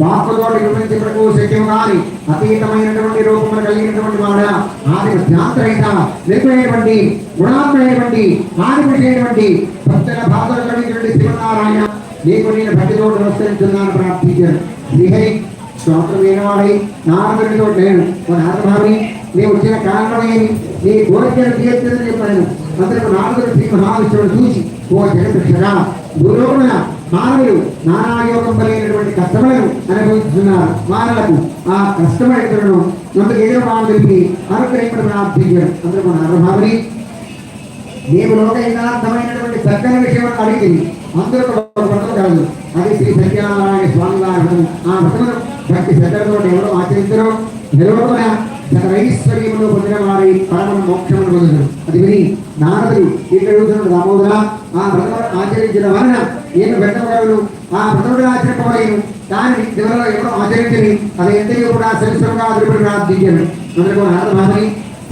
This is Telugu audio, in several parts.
వాక్కుతో వివరించటకు శక్యం కాని అతీతమైనటువంటి రూపములు కలిగినటువంటి వాడ ఆది ధ్యాంతరహిత నిర్మయటువంటి గుణాత్మైనటువంటి ఆదిపైనటువంటి భక్తుల బాధలు కలిగినటువంటి శివనారాయణ. నీకు నేను భక్తితో నమస్కరిస్తున్నాను ప్రార్థించాను శ్రీహరి స్తోత్రం లేనివాడై నారదుడితో నేను మన నారదభావి నీ వచ్చిన కారణమేమి నీ కోరికను తీర్చదని చెప్పాను అందరికి నారదుడు శ్రీ మహావిష్ణువుడు చూసి ఓ జగదృక్షగా గురువున మానవులు నానాయోగం కలిగినటువంటి కష్టములను అనుభవిస్తున్నారు. మానవులకు ఆ కష్టమైనను అందుకు ఎదురు తెలిపి అనుగ్రహించడం ప్రార్థించారు అందరూ నారదభావిని నీవు లోక యథార్థమైనటువంటి చక్కని విషయం అడిగింది అందరూ వ్రతం కాదు. అది శ్రీ సత్యనారాయణ స్వామి వారి ఆ వ్రతమును భక్తి శ్రద్ధలతో ఎవరు ఆచరించరు. నిలవకున సకలైశ్వర్యములు పొందిన వారి పరమ మోక్షమును పొందుతారు అది విని నారదుడు ఇక్కడ రామోదరా. ఆ వ్రతం ఆచరించిన వలన నేను వ్రతములను ఆ వ్రతముడు ఆచరింపబడేను దాని చివరిలో ఎవరు ఆచరించని అది ఎంతయో కూడా సరిశ్రమంగా అదుపుడు ప్రార్థించాను అందుకు నారద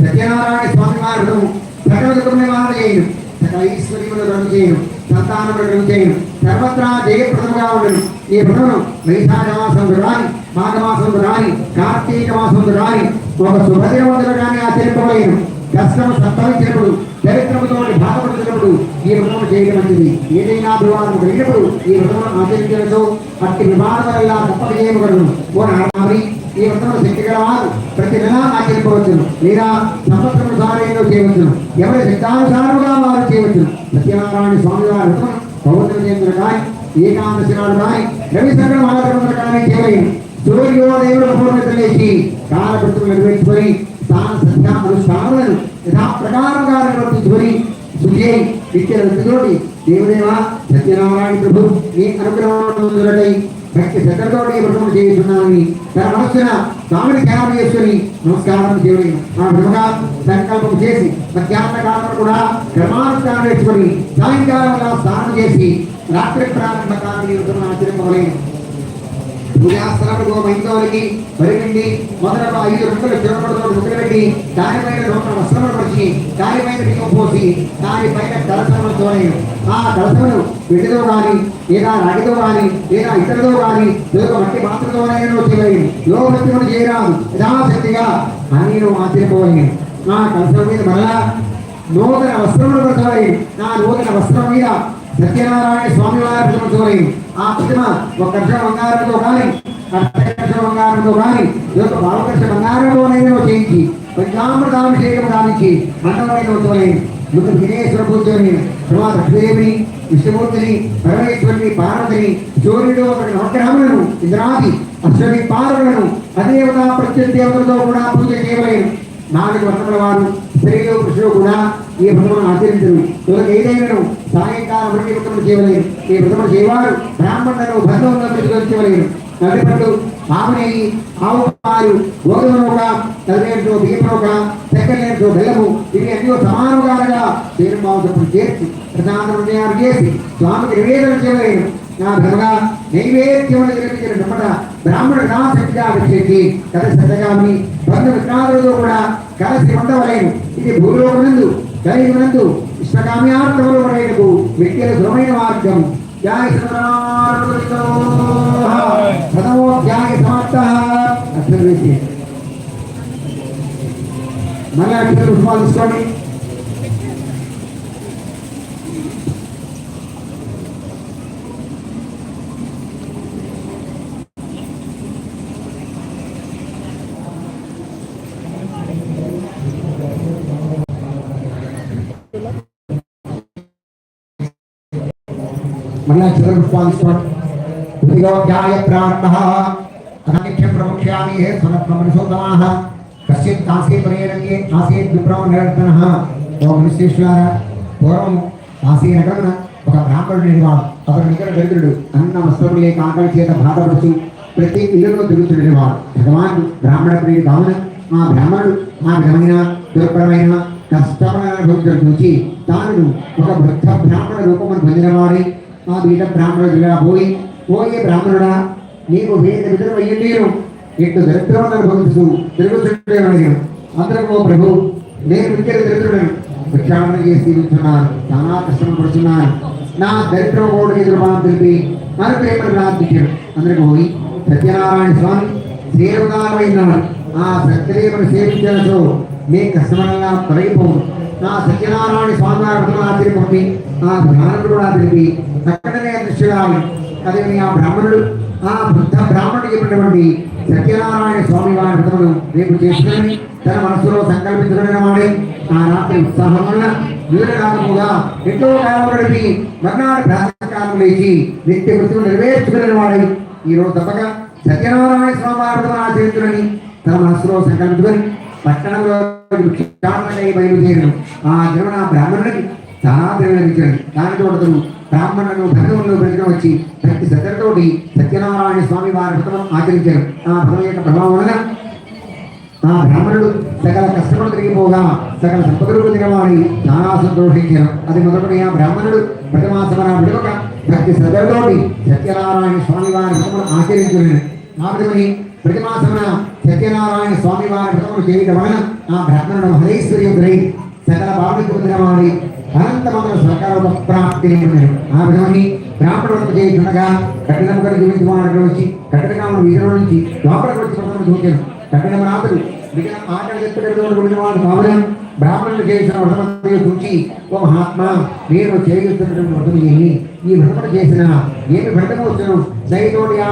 సత్యనారాయణ స్వామి వారు వ్రతము సకల నివారణ చేయను సకల ఈశ్వరీయులు రద్దు చేయను సంతానములు రద్దు చేయను. సర్వత్రా జయప్రదముగా ఉండను ఈ వ్రతమును వైశాఖ మాసం రాని మాఘమాసం రాని కార్తీక మాసం రాని ఒక శుభదేవతలు కానీ ఆచరింపలేను కష్టము సంపాదించినప్పుడు చరిత్రముతో బాధపడుతున్నప్పుడు ఈ వ్రతము చేయడం మంచిది. ఏదైనా అభివాదం కలిగినప్పుడు ఈ వ్రతమును ఆచరించడంతో అట్టి వివాదం తప్పక చేయబడను. ఓ నారాయణ ఈ వ్రతమును శక్తి గలవారు ప్రతి నెల ఆచరింపవచ్చును. లేదా సంవత్సరం సారైన చేయవచ్చును. ఎవరి శక్తానుసారముగా వారు చేయవచ్చును. సత్యనారాయణ స్వామి వారి వ్రతమును పౌర్ణమి చేతులు కానీ ఏకాదశి నాడు కానీ రవి సంగడ మహాగ్రహములు కానీ చేయలేదు సూర్యోదయుడు పూర్ణత లేచి కాలకృతులు నిర్వహించుకొని స్థాన సంధ్యానుష్ఠానాలను యథా ప్రకారంగా నిర్వర్తించుకొని శుచి నిత్య వ్యక్తితోటి దేవదేవ సత్యనారాయణ ప్రభు నీ అనుగ్రహం భక్తి శ్రద్ధతోటి వ్రతం చేస్తున్నానని తన మనస్సున స్వామిని ధ్యానం చేసుకుని నమస్కారం చేయడం ఆ విధంగా సంకల్పం చేసి మధ్యాహ్న కాలంలో కూడా క్రమానుష్ఠానం నేర్చుకొని సాయంకాలం స్నానం చేసి రాత్రి ప్రారంభ కాలం వ్రతం ఆచరింపగలేను సూర్యాస్తరాలకు మైందోలకి పరిగండి ఐదు రంగుల చిరపడతో ముద్రపెట్టి దానిపైన నూతన వస్త్రములు పరిచి దానిపైన బియ్యం పోసి దానిపైన దళసములతో ఆ దళసములు వెండితో కానీ లేదా రాగితో కానీ లేదా ఇతరులతో కానీ లేదా మట్టి పాత్రతోనైనా చేయలేదు లోకత్యములు చేయరాదు. యథాశక్తిగా అని ఆచరిపోలేను నా కలసం మీద మరలా నూతన వస్త్రములు పరచలేను నా నూతన వస్త్రం మీద సత్యనారాయణ స్వామి వారి చూడలేదు ఆ ప్రతిమ ఒక కర్ష బంగారంతో కానీ అర్ధకర్ష బంగారంతో కానీ యొక్క భావకర్ష బంగారంతోనైనా చేయించి పంచామృతాభిషేకం కానించి మండలమైన చూడలేదు ముఖ వినేశ్వర పూజని తర్వాత దేవిని విష్ణుమూర్తిని పరమేశ్వరిని పార్వతిని సూర్యుడు ఒక నవగ్రహములను ఇంద్రాది అశ్వని పార్వలను అదేవత ప్రత్యుదేవతలతో కూడా పూజ చేయలేను. నాలుగు వర్షముల వారు స్త్రీలు పురుషులు కూడా ఈ వ్రతమును ఆచరించరు. తొలగ ఏదైనా సాయంకాలం వృత్తి వ్రతములు చేయలేరు ఈ వ్రతములు చేయవారు బ్రాహ్మణులను బంధువులను ప్రతిగొచ్చలేరు నడిపట్టు ఆవునేయి ఆవు పాలు గోధుమ నూక తల్లితో బియ్యం నూక చక్కెరతో బెల్లము ఇవి అన్నీ అన్ని సమానుగాలుగా తీర్మావసరం చేర్చి ప్రధాన చేసి స్వామికి నివేదన చేయలేరు నా భగవా నైవేద్యములు జరిపించిన నమ్మట బ్రాహ్మణ నాశక్తిగా వచ్చేసి కథ శ్రద్ధగామి బంధు విఘ్నాదులతో కూడా చాలా ఉండవలేను ఇది భూలోకనందు కలిగినందు ఇష్టకామ్యార్థములు పడేందుకు వ్యక్తుల సులభమైన మార్గం. జాయ ప్రథమోధ్యాయ సమాప్త. అర్థం మళ్ళీ అక్షర తీసుకోండి. మళ్ళా చివరి పుష్పాలిస్తాడు యోగ్యాయ ప్రారంభ అనాఖ్యం ప్రముఖ్యామి హే స్వరత్మనుసోత్తమాః కశ్చిత్ కాశీ పర్యటకే ఆసీత్ విప్రమ నిరర్తనః ఓ మనుష్యేశ్వర పూర్వం కాశీ నగరమున ఒక బ్రాహ్మణుడు ఉండేవాడు అతడు నికర దరిద్రుడు అన్న వస్త్రము లేక ఆకలి చేత బాధపడుతూ ప్రతి ఇల్లులో తిరుగుతుండేవాడు భగవాన్ బ్రాహ్మణ ప్రియుడు కావున మా బ్రాహ్మణుడు మా విధమైన దుర్భరమైన కష్టమైన భక్తులు చూచి తాను ఒక వృద్ధ బ్రాహ్మణ రూపమును పొందినవాడి మా బీద బ్రాహ్మణుడిగా పోయి పోయే బ్రాహ్మణుడా నీకు వేద విధులు అయ్యిండేను. ఇటు దరిద్రం అనుభవించు తిరుగుతుండేవాడిని అందరూ ఓ ప్రభు నేను విద్య దరిద్రుడను భిక్షాటన చేసి ఉంటున్నాను చాలా కష్టం పడుతున్నాను నా దరిద్రం కూడా ఎదురుబాటు తెలిపి మన ప్రేమను ప్రార్థించాడు అందరికి పోయి సత్యనారాయణ స్వామి శ్రీరమణారాయణ ఆ సత్యదేవుని సేవించవచ్చు మీ కష్టమల్లా తొలగిపోవు నా సత్యనారాయణ స్వామి వారి ఆచరిపోయి ఆ ధ్యానం కూడా తెలిపి అక్కడనే దృశ్యాలు అదే ఆ బ్రాహ్మణుడు ఆ బుద్ధ బ్రాహ్మణుడు చెప్పినటువంటి సత్యనారాయణ స్వామి వారి వ్రతమును రేపు చేసుకుని తన మనసులో సంకల్పించుకున్న వాడే ఆ రాత్రి ఉత్సాహం వల్ల వీరకాలముగా ఎంతో కాలం గడిపి మర్నాడు ప్రాతకాలం లేచి నిత్య వృత్తులు నెరవేర్చుకున్న వాడై ఈరోజు తప్పక సత్యనారాయణ స్వామి వారి వ్రతం ఆచరించులని తన మనసులో సంకల్పించుకొని పట్టణంలో భిక్షాటనకై బయలుదేరను ఆ జన్మన బ్రాహ్మణుడికి చాలా ప్రేరణ ఇచ్చాడు దాని తోటను బ్రాహ్మణులను భగవంలో పెంచడం వచ్చి ప్రతి శ్రద్ధలతోటి సత్యనారాయణ స్వామి వారి వ్రతం ఆచరించారు. ఆ వ్రతం యొక్క ప్రభావం వలన ఆ బ్రాహ్మణుడు సకల కష్టములు తిరిగిపోగా సకల సంపదలు తినవాడి చాలా సంతోషించారు. అది మొదలుకొని ఆ బ్రాహ్మణుడు ప్రతిమాసమన విడవక భక్తి శ్రద్ధలతోటి సత్యనారాయణ స్వామి వారి వ్రతమును ఆచరించారు. ఆ విధమని ప్రతిమాసమన సత్యనారాయణ స్వామి వారి వ్రతములు చేయడం వలన ఆ బ్రాహ్మణుడు మహేశ్వర్యుడై సకల బాధకు పొందినవాడి అనంతమైన స్వకాల ప్రాప్తి ఆ విధమని బ్రాహ్మణుడు వ్రతం చేయుచుండగా కఠినముగా జీవించడానికి వచ్చి కఠినకాలను వీధిలో నుంచి లోపలికి వచ్చి వ్రతం చూచాను కఠిన రాత్రులు మిగిలిన ఆటలు చెప్పుకునేటువంటి వాడు కావడం బ్రాహ్మణులు చేసిన వ్రతమంతా చూచి ఓ మహాత్మా నేను చేయుతున్నటువంటి వ్రతం ఏమి? ఈ వ్రతం చేసిన ఏమి వ్రతం వచ్చాను దయతోటి ఆ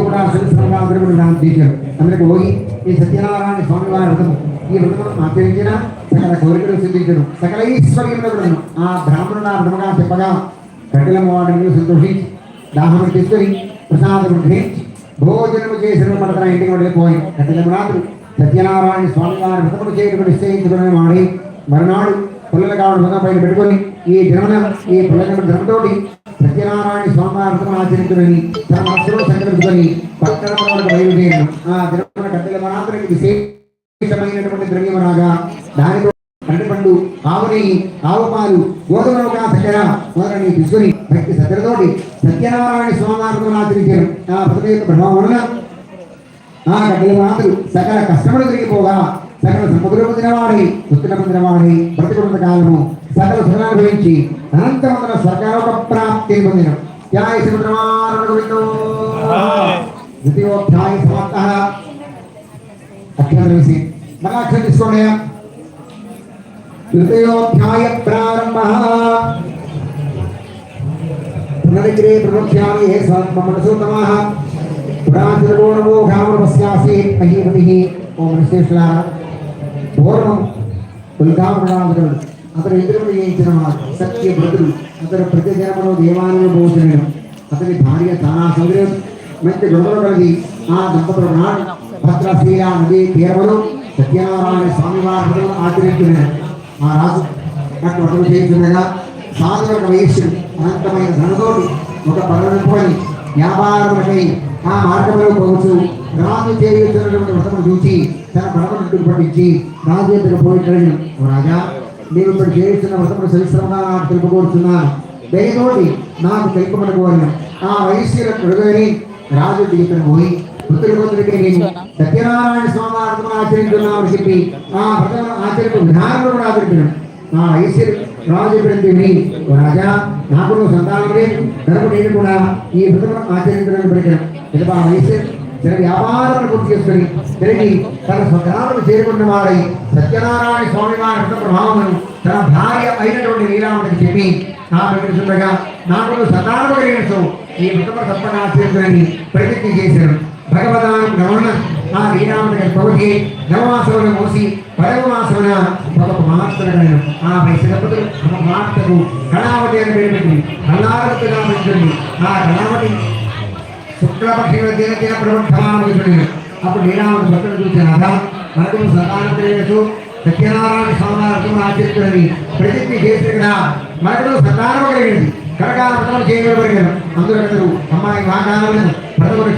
కూడా సంవత్సరంగా అందరూ చేశారు అందరికి పోయి ఈ సత్యనారాయణ స్వామి వారి వ్రతం ఈ వ్రతం ఆచరించిన సకల కోరికలు సిద్ధించడం సకల ఈశ్వర్యములను ఆ బ్రాహ్మణుడు నా బ్రహ్మగా చెప్పగా కఠిన వాడిని సంతోషించి దాహం తీసుకొని ప్రసాదము గ్రహించి భోజనము చేసిన మన ఇంటికి వెళ్ళిపోయి కఠిన రాత్రి సత్యనారాయణ స్వామి వారి వ్రతములు చేయడం నిశ్చయించుకుని వాడి. మరునాడు పుల్లలు కావడం వ్రతం పైన పెట్టుకొని ఈ దినమున ఈ పుల్లల దినంతోటి సత్యనారాయణ స్వామి వారి వ్రతం ఆచరించుకుని తన మనసులో సంకల్పించుకొని పట్టణంలో బయలుదేరాను ఆ దినమున కట్టెల మనాథునికి విశేషమైనటువంటి ద్రవ్యమరాగా దానితో పండు ఆవు నెయ్యి ఆవు పాలు గోధుమ చక్కెర మొదలని తీసుకుని భక్తి సత్యతోటి సత్యనారాయణ స్వామి ఆచరించారు. ఆ భక్తి యొక్క ప్రభావం వలన ఆ గడ్డల మాతలు సకల కష్టములు తిరిగిపోగా సకల సముద్రము పొందినవాడి పుత్రుల పొందినవాడి బ్రతికున్న కాలము సకల సుఖానుభవించి అనంతమంతుల స్వర్గాలోక ప్రాప్తి పొందిన ధ్యాయ సముద్రమారణ గోవిందో ద్వితీయోధ్యాయ సమాప్త. అక్షరం వేసి మళ్ళా అక్షరం తీసుకోండి. తృతయోధ్యాయ ప్రారంభ. పునరిగ్రే ప్రవక్ష్యామి హే మనసోత్తమాः. పురాతనగోణమో కామపస్యాసి మహీపతి ఓ మనశ్రేష్ఠుల పూర్వం పుల్కామరాజుడు అతడు ఇంద్రుడు చేయించిన సత్య భద్రుడు అతడు ప్రతి జన్మలో దేవాలయంలో పోతున్నాడు అతని భార్య తానా సౌదర్యం. మంచి గొడవలు కలిగి ఆ దంపతులు నాడు భద్రశీల నది తీరములు సత్యనారాయణ స్వామి వారు ఆచరించిన ఆ రాజు నాకు వ్రతం చేస్తుండగా సాధువుల వయస్సు అనంతమైన ధనతోటి ఒక పడవనుకొని వ్యాపారములకై ఆ మార్గంలో పోవచ్చు. రాజు చేయుతున్నటువంటి వ్రతము చూసి తన పడవను పట్టించి రాజు ఎదురు పోయిట్లను రాజా నేను ఇప్పుడు చేస్తున్న వ్రతములు సవిశ్రమంగా నాకు తెలుపుకోరుతున్నాను దయతోటి నాకు తెలుపమని ఆ వయస్సు విడుదలని రాజు దిగుతున్న పోయి సత్యనారాయణ స్వామి వ్రతం ఆచరించున్నామని చెప్పి ఆ వ్రతం ఆచరింపు విధానంలో కూడా ఆచరించాను. ఆ ఐశ్వర్య రాజు చెప్పినది రాజా నాకు నువ్వు సంతానం లేదు కనుక నేను కూడా ఈ వ్రతం ఆచరించడానికి పెరిగాను ఆ ఐశ్వర్య తన వ్యాపారం పూర్తి చేసుకుని తిరిగి తన స్వగ్రామకు చేరుకున్న వాడై సత్యనారాయణ స్వామి వారి ప్రభావమును తన భార్య అయినటువంటి లీలామతికి చెప్పి నా వెంకటేశ్వరగా నాకు సంతానం కలిగిన ఈ వ్రతము తప్పక ఆచరించని ప్రతిజ్ఞ చేశాను. భగవదాం గమన ఆ లీలామతి పౌటి నవమాసమున మూసి పరమమాసమున ఒక మహాత్ముడైన ఆ వైశ్వపతులు ఒక మహాత్మకు కళావతి అని పేరు పెట్టి కళావతిగా పెంచుంది ఆ కళావతి శుక్లపక్షిలో దిన దిన ప్రవర్తమానం అప్పుడు లీలామతి భక్తులు చూసిన మనకు సంతానం సత్యనారాయణ స్వామి ఆచరిస్తున్నది. ప్రతిజ్ఞ చేసిన కదా మనకు సదానం కలిగింది కరకాలం చేయగలిగారు అందరూ అందరూ అమ్మాయి వాగ్దానం ప్రజలు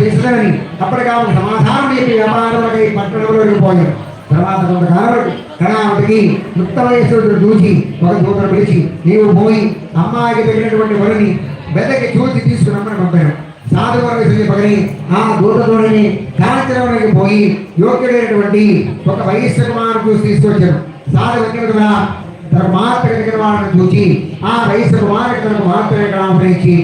చేసినారని అప్పటికా ఒక సమాధానం చెప్పి వ్యాపారములకై పట్టణంలోకి పోయారు తర్వాత కొంతకాలం కళావతికి ముక్త వయస్సుడు చూసి ఒక దూతను పిలిచి నీవు పోయి అమ్మాయికి తగినటువంటి వరిని బెదకి చూసి తీసుకురమ్మని పంపాను సాధు పగని ఆ దూతతోని కాంచరంలోకి పోయి యోగ్యుడైనటువంటి ఒక వయస్సు కుమారు చూసి తీసుకొచ్చారు. సాధు వచ్చిన తన మార్త కలిగిన వాళ్ళని చూసి ఆ వయస్సు కుమారుడు తనకు మార్త ఆశ్రయించి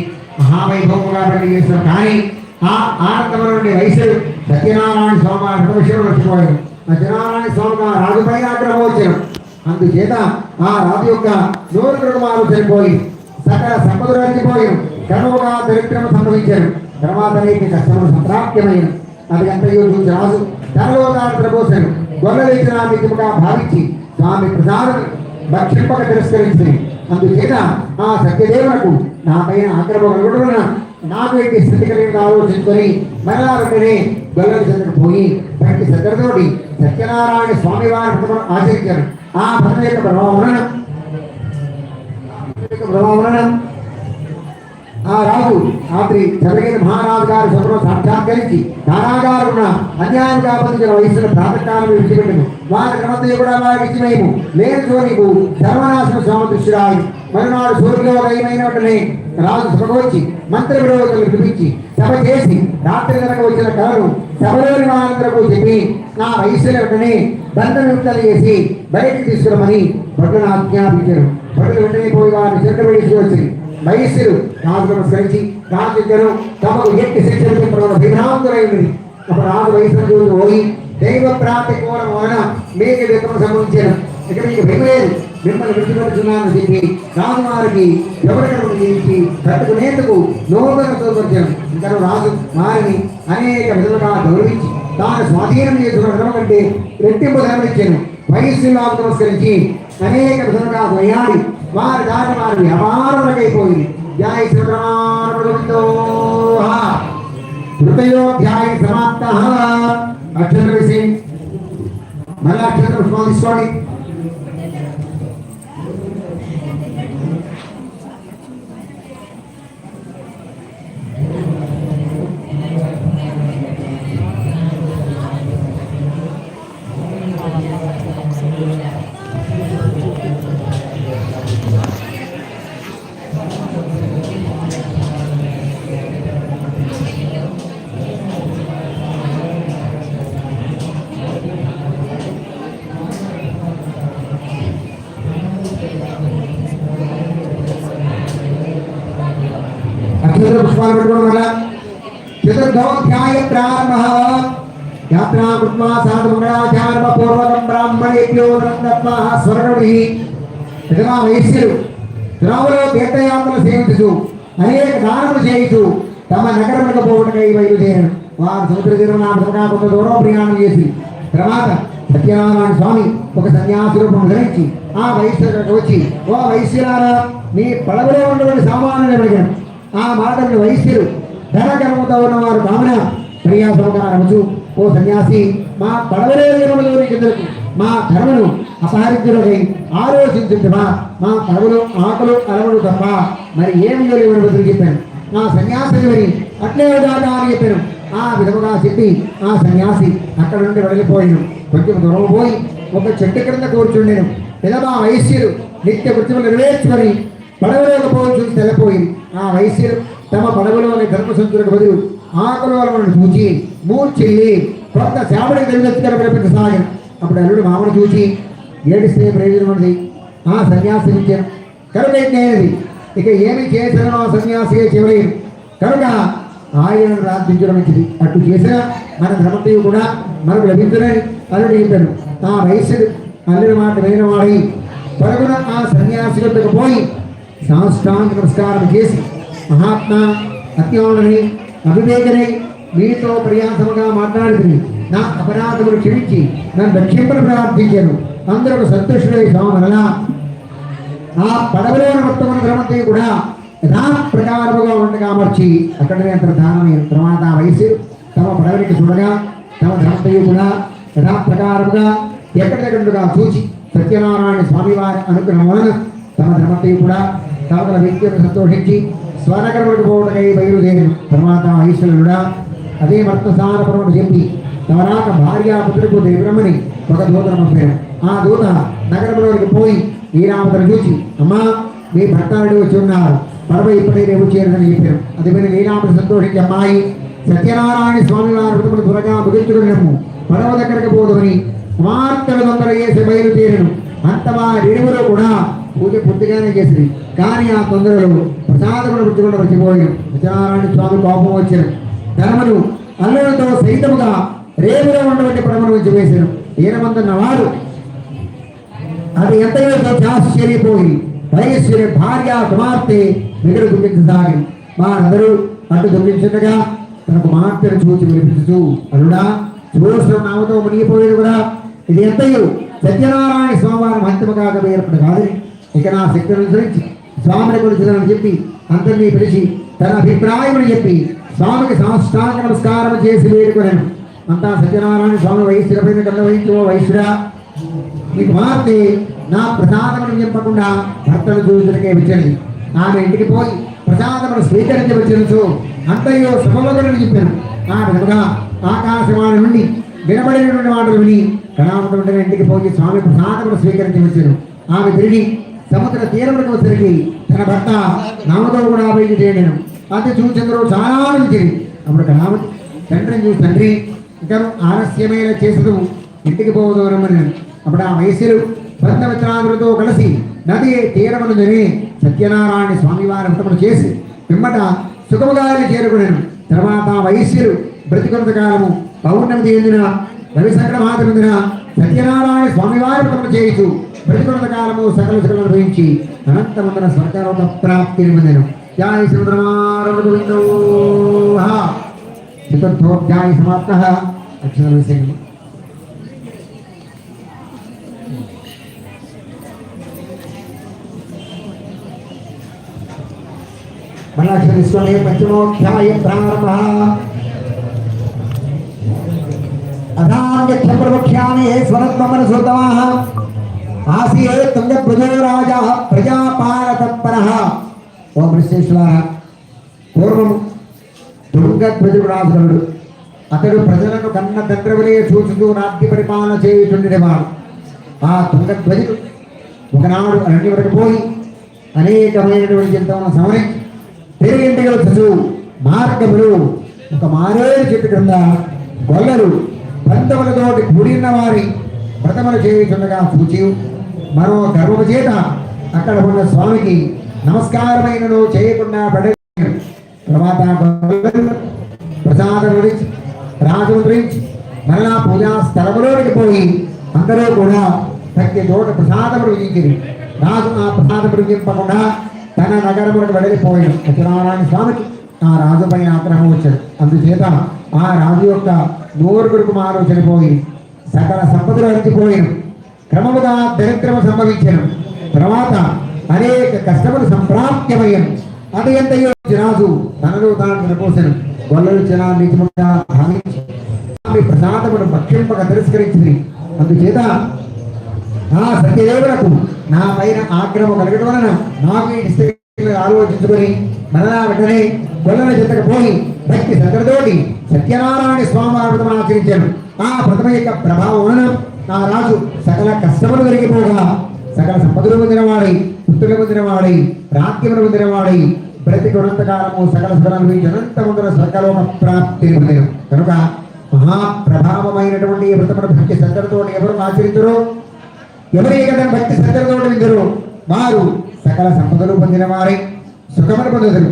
మహావైభవముగా పెళ్ళి చేసిన కానీ ఆ ఆనందమైన వయసు సత్యనారాయణ స్వామి వారి విషయం వచ్చిపోయారు సత్యనారాయణ స్వామి గారు రాజుపై ఆగ్రహం వచ్చారు అందుచేత ఆ రాజు యొక్క నూరు కుటుంబాలు చనిపోయి సకల సంపదలు రచ్చిపోయారు కర్మగా దరిద్రము సంభవించారు తర్వాత అనేక కష్టములు సంప్రాప్యమైన అది అంతయో చూసి రాజు తనలో పోసారు గొర్రెలు ఇచ్చిన మిత్రముగా భావించి స్వామి ప్రసాదం భక్షింపక తిరస్కరించింది. అందుచేత ఆ సత్యదేవులకు నా పైన ఆక్రమణ నాకైతే నాకు స్థితి కలిగిన ఆలోచించుకొని మరలా వెంటనే గొల్లల చెంతకు పోయి ప్రతి శ్రద్ధతోటి సత్యనారాయణ స్వామి వారి వ్రతమును ఆచరించారు. ఆ వ్రతం యొక్క ప్రభావం ప్రభావం ఆ రాజు రాత్రి చంద్రగిరి మహారాజు గారి సభలో సాక్షాత్కరించి కారాగారున్న అన్యాయం కాపాదించిన వయసులో ప్రాతకాలం విడిచిపెట్టము. వారి క్రమంతో కూడా వారికి ఇచ్చిమేము లేదు నీకు సర్వనాశన సమదృష్టిరాయి మరునాడు సూర్యోదయమైనటువంటి రాజు సభకు వచ్చి మంత్రి విరోధులు పిలిపించి సభ చేసి రాత్రి కనుక వచ్చిన కళను సభలోని వారందరకు చెప్పి నా వయసులో వెంటనే దండవిముక్తలు చేసి బయటికి తీసుకురమని భటులను ఆజ్ఞాపించారు. భటులు వెంటనే పోయి వారిని చెట్టు వేసి వచ్చి వయస్సులు రాజు నమస్కరించి రాజు ఇద్దరు తమకు ఎట్టి శిక్షణ విభ్రాంతులైనది ఒక రాజు వయసు పోయి దైవ ప్రాప్తి కోరం వలన మీకు విక్రమ సంబంధించారు. ఇక్కడ మీకు భయలేదు మిమ్మల్ని విడిచిపెడుతున్నానని చెప్పి రాజువారికి ఎవరికను చేయించి తట్టుకునేందుకు నూతన తోపరిచారు ఇంకా రాజు వారిని అనేక విధులుగా గౌరవించి తాను స్వాధీనం చేసుకున్న ధర్మం కంటే రెట్టింపు ధనం ఇచ్చాను వయస్సులో నమస్కరించి అనేక విధంగా కొనియాడి వారి దారి వారి వ్యాపారములకైపోయింది ధ్యాయ శ్రీరామతో హృదయోధ్యాయ సమాప్త. అక్షర విషయం మళ్ళీ అక్షర పుష్పం తీసుకోండి. అక్షర చతుర్థోధ్యాయ ప్రారంభ. యాత్రా కృత్వా సాధు పూర్వకం బ్రాహ్మణేభ్యో దత్మా స్వర్గవి విధమా వైశ్యులు గ్రామంలో తీర్థయాత్రలు సేవించు అనేక దానములు చేయించు తమ నగరములకు పోవటకై బయలుదేరారు వారు సముద్ర తీరునా కొంత దూరం ప్రయాణం చేసి తర్వాత సత్యనారాయణ స్వామి ఒక సన్యాసి రూపం ధరించి ఆ వైశ్యులకు వచ్చి ఓ వైశ్యులారా మీ పడవలో ఉండవని సామాన్యులు అడిగాను ఆ మాటలను వైశ్యులు ఉన్న వారు కావున ప్రియాసమకారముచు ఓ సన్యాసి మా పడవలే మా ధర్మను అపహరించులకై ఆలోచించుంటుమా మా పడవలు ఆకలు అలవడు తప్ప మరి ఏమి లేవని బదులు చెప్పాను. నా సన్యాసిని మరి అట్లే దాదా అని చెప్పాను. ఆ విధముగా చెప్పి ఆ సన్యాసి అక్కడ నుండి వెళ్ళిపోయాను కొంచెం దూరం పోయి ఒక చెట్టు క్రింద కూర్చుండేను. పిదమా వైశ్యులు నిత్య కృత్యములు నెరవేర్చుకొని పడవలేకపోవచ్చు పోయి ఆ వైశ్యులు తమ పడవలోని ధర్మసంతులకు బదులు ఆకులను చూచి మూర్చిల్లి కొత్త శావుడికి తెలియచ్చుకొని పిలిపించ సహాయం అప్పుడు అల్లుడు మామను చూసి ఏడిస్తే ప్రయోజనం ఉంది ఆ సన్యాసి ఇచ్చాను కనుక అయినది ఇక ఏమి చేసిన ఆ సన్యాసిగా చివరి. కనుక ఆయనను ప్రార్థించడం మంచిది. అటు చేసిన మన ధర్మదేవి కూడా మనకు లభించడని అల్లుడు చెప్పాడు. ఆ వయస్సుడు అల్లుడి మాట వినిన వాడి పరుగున ఆ సన్యాసి వద్దకు పోయి సాష్టాంగ నమస్కారం చేసి మహాత్మా అత్యవనని అవివేకనై మీతో ప్రయాసముగా మాట్లాడుతుంది నా అపరాధములు క్షమించి నన్ను రక్షింపను ప్రార్థించాను. అందరూ సంతోషుడై స్వామనలా ఆ పడవలోని మొత్తం క్రమంతో కూడా యథాప్రకారముగా ఉండగా అమర్చి అక్కడనే అంత తర్వాత వయసు తమ పడవలికి చూడగా తమ ధర్మంతో కూడా యథాప్రకారముగా ఎక్కడెక్కడుగా చూచి సత్యనారాయణ స్వామి వారి అనుగ్రహం వలన తమ ధర్మతయు కూడా తమల విద్యను సంతోషించి స్వర్ణకరములకు పోవటకై బయలుదేరిన తర్వాత ఈశ్వరుడా అదే భర్తసారపరముడు చెప్పి తమరాక భార్య పుత్రులకు ఒక దూతను పంపారు ఆ దూత నగరంలోనికి పోయి లీలావతను చూసి అమ్మా మీ భర్తాడు వచ్చి ఉన్నారు. పడవ ఇప్పటికే రేపు చేరదని చెప్పారు అది విని లీలావతి సంతోషించి అమ్మాయి సత్యనారాయణ స్వామి వారి వ్రతమును త్వరగా ముగించుకున్నాము పడవ దగ్గరకు పోదుమని కుమార్తెలు తొందర చేసి బయలుదేరను. అంత వారి కూడా పూజ పూర్తిగానే చేసింది. కానీ ఆ తొందరలో ప్రసాదమును పుచ్చుకుంటూ వచ్చిపోయాను సత్యనారాయణ స్వామి కోపం వచ్చిన ధనమును అల్లులతో సైతముగా రేవులో ఉన్నటువంటి పడమను ఉంచి వేశాను ఈయనమందున్న వాడు అది ఎంతయో ఆశ్చర్యపోయి వైశ్వరి భార్య కుమార్తె మిగడు దుఃఖించసాగి వారందరూ అటు దుఃఖించుండగా తన కుమార్తెను చూచి వినిపించు అరుడా చూసిన నామతో మునిగిపోయేది కూడా. ఇది ఎంతయో సత్యనారాయణ స్వామివారి మహితముగా ఏర్పడి కాదని ఇక నా శక్తిని అనుసరించి స్వామిని కొలిచిదని చెప్పి అందరినీ పిలిచి తన అభిప్రాయముని చెప్పి స్వామికి సాష్టాంగ నమస్కారం చేసి వేడుకొనను. అంతా సత్యనారాయణ స్వామి వైశ్వరపై కళ్ళ వహించు వైశ్వరా మీ కుమార్తె నా ప్రసాదమును చెప్పకుండా భర్తను చూసులకే వచ్చింది ఆమె ఇంటికి పోయి ప్రసాదమును స్వీకరించవచ్చును అంతయో సమలోకలను చెప్పాను. ఆ విధముగా ఆకాశవాణి నుండి వినబడినటువంటి మాటలు విని కళాపతి ఇంటికి పోయి స్వామి ప్రసాదమును స్వీకరించవచ్చును. ఆమె తిరిగి సముద్ర తీరములకు వచ్చరికి తన భర్త నామతో కూడా బయట చేయలేను అది చూచంద్రుడు చాలా ఆనందించింది అప్పుడు రామ తండ్రిని చూసి తండ్రి ఇంకా ఆలస్యమైన చేసదు ఇంటికి పోవదు అప్పుడు ఆ వయస్సులు బంధమిత్రాదులతో కలిసి నది తీరమును జరిగి సత్యనారాయణ స్వామివారి వ్రతములు చేసి పిమ్మట సుఖముగారి చేరుకున్నాను. తర్వాత ఆ వయస్సులు బ్రతికొంతకాలము పౌర్ణమి చెందిన రవి సంక్రమాదిన సత్యనారాయణ స్వామివారి వ్రతములు చేయుచు బ్రతికొంత కాలము సకల సుఖములు అనుభవించి అనంతమందన స్వర్గలోక ప్రాప్తి పొందెను జాయ శ్రీధరమారణ చతుర్థోధ్యాయ సమాప్త. అక్షర విషయం మనాక్షరిస్వమే పంచమోధ్యాయ ప్రారంభ. అధాన్యక్ష ప్రవక్ష్యామి ఆసియే తుంగధ్వజో రాజా ప్రజాపాలతత్పరః ఓ విశ్వేశ్వర పూర్వం దుర్గ రాజుడు అతడు ప్రజలను కన్న తండ్రివలే చూచుతూ నాట్య పరిపాలన చేయుచుండేవాడు. ఆ తుంగధ్వజుడు ఒకనాడు అరణ్యవరకు పోయి అనేకమైనటువంటి చింతన సమరించి తిరిగి ఇంటికి మార్గములు ఒక మారేడు చెట్టు క్రింద గొల్లలు బంధములతోటి కూడిన వారి వ్రతములు చేయుచుండగా సూచి మరో గర్వము చేత అక్కడ ఉన్న స్వామికి నమస్కారమైనను చేయకుండా పడే తర్వాత ప్రసాదం గురించి రాజుల గురించి మరలా పూజా స్థలములోనికి పోయి అందరూ కూడా ప్రతి చోట ప్రసాదం విధించింది రాజు ఆ ప్రసాదం విధింపకుండా తన నగరములకు వెళ్ళిపోయాడు సత్యనారాయణ స్వామికి ఆ రాజు పైన ఆగ్రహం వచ్చాడు. అందుచేత ఆ రాజు యొక్క నూరుగురు కుమారుడు చనిపోయి సకల సంపదలు అరిచిపోయాను క్రమముగా దరిద్రము సంభవించను. తర్వాత అనేక కష్టములు సంప్రాప్త్యమయ్యను అది ఎంతయో జనాజు తనలో తాను వినపోసను గొల్లలు జనా నిజముగా భావించి ప్రసాదమును భక్షింపక తిరస్కరించింది అందుచేత నా సత్యదేవులకు నా పైన ఆగ్రహం కలగడం వలన నాకు ఈ ఆలోచించుకొని మరలా వెంటనే గొల్లల చెత్తకు పోయి భక్తి శ్రద్ధతోటి సత్యనారాయణ స్వామి వ్రతం ఆచరించాడు ఆ వ్రతం యొక్క ప్రభావం ఆ రాజు సకల కష్టములు కలిగిపోగా సకల సంపదలు పొందినవాడై పుత్రులు పొందినవాడై రాజ్యములు పొందినవాడై బ్రతికి ఉన్నంతకాలము సకల సుఖాలు అనంత ముందర స్వర్గలోక ప్రాప్తి పొందిన కనుక మహాప్రభావమైనటువంటి ఈ భక్తి శ్రద్ధలతో ఎవరు ఆచరించరో? ఎవరి కదా భక్తి శ్రద్ధలతో విందరు? వారు సకల సంపదలు పొందిన వారే సుఖమును పొందుదరు.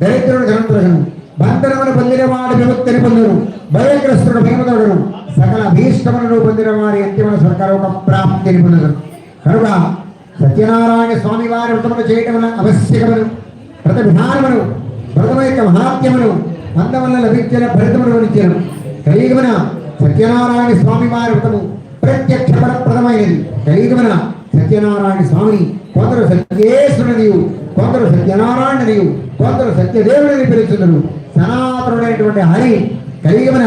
దరిద్రుడు ధనంతులను బంధనమును పొందిన వాడు విముక్తిని పొందరు భయగ్రస్తుడు భయముదరుడు సకల భీష్టములను పొందిన వారి అంతిమ స్వర్గలోక ప్రాప్తిని పొందరు కనుక సత్యనారాయణ స్వామి వారి వ్రతములు చేయటం వల్ల అవశ్యకమును వ్రత విధానమును వ్రతము యొక్క మహాత్మ్యమును అందం లభించిన ఫలితమును వరించాను కలియుగమున సత్యనారాయణ స్వామి వారి వ్రతము ప్రత్యక్ష ఫలప్రదమైనది. కలియుగమున సత్యనారాయణ స్వామిని కొందరు సత్యేశ్వరునియు కొందరు సత్యనారాయణనియు కొందరు సత్యదేవుడిని పిలుచున్నారు సనాతనుడైనటువంటి హరి కలిగిన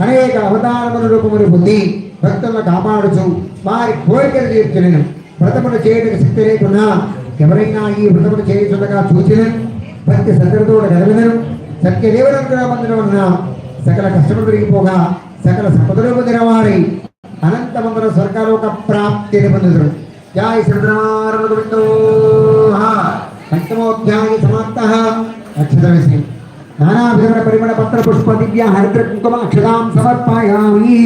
అనేక అవతారముల రూపములు పొంది భక్తులను కాపాడుచు వారి కోరికలు తీర్చలేను వ్రతమును చేయడానికి శక్తి లేకున్నా ఎవరైనా ఈ వ్రతమును చేయించుండగా చూచిన భక్తి శ్రద్ధలతో గెలవలను సత్యదేవుడు పొందడం ఉన్న సకల కష్టములు పెరిగిపోగా సకల సంపదలు పొందిన వారి అనంతమందర స్వర్గలోక ప్రాప్తిని పొందుతుడు జయ శ్రీరామృందో పంచమోధ్యాయ సమాప్త. అక్షరవిషయం నానావిధమైన పరిమళ పత్ర పుష్ప దివ్య హరిద్ర కుంకుమ అక్షదాం సమర్పాయామి.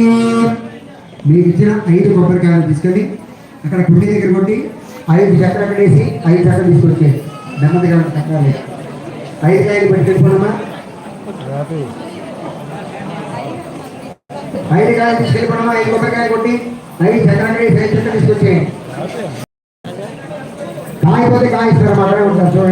మీకు ఇచ్చిన ఐదు కొబ్బరికాయలు తీసుకెళ్ళి అక్కడ కుండి దగ్గర కొట్టి ఐదు చక్ర వేసి ఐదు చక్ర తీసుకొచ్చేది నెమ్మదిగా చక్రాలు ఐదు కాయలు పెట్టుకెళ్ళిపోనమ్మా. ఐదు కాయలు తీసుకెళ్ళిపోనమ్మా ఐదు కొబ్బరికాయ కొట్టి ఐదు చక్రాలు వేసి ఐదు చెట్టు తీసుకొచ్చేయండి. కాయపోతే కాయ ఇస్తారు అక్కడే ఉంటారు చూడండి.